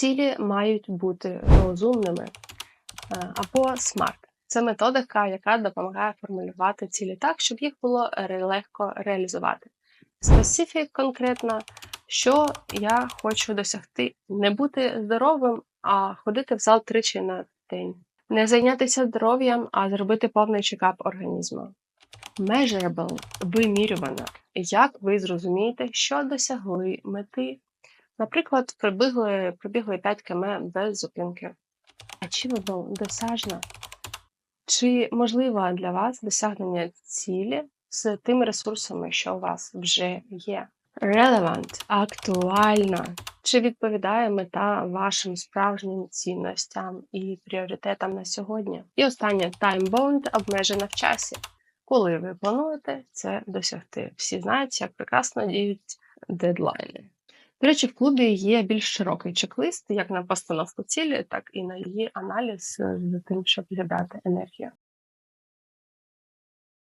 Цілі мають бути розумними е, або SMART. Це методика, яка допомагає формулювати цілі так, щоб їх було легко реалізувати. Specific конкретно, що я хочу досягти. Не бути здоровим, а ходити в зал тричі на день. Не зайнятися здоров'ям, а зробити повний чекап організму. Measurable – вимірювано. Як ви зрозумієте, що досягли мети? Наприклад, прибігли, прибігли 5 км без зупинки. Achievable – досяжно. Чи можливо для вас досягнення цілі з тими ресурсами, що у вас вже є? Relevant – актуально. Чи відповідає мета вашим справжнім цінностям і пріоритетам на сьогодні? І останнє time-bound – обмежена в часі. Коли ви плануєте це досягти? Всі знають, як прекрасно діють дедлайни. До речі, в клубі є більш широкий чек-лист як на постановку цілі, так і на її аналіз з тим, щоб зібрати енергію.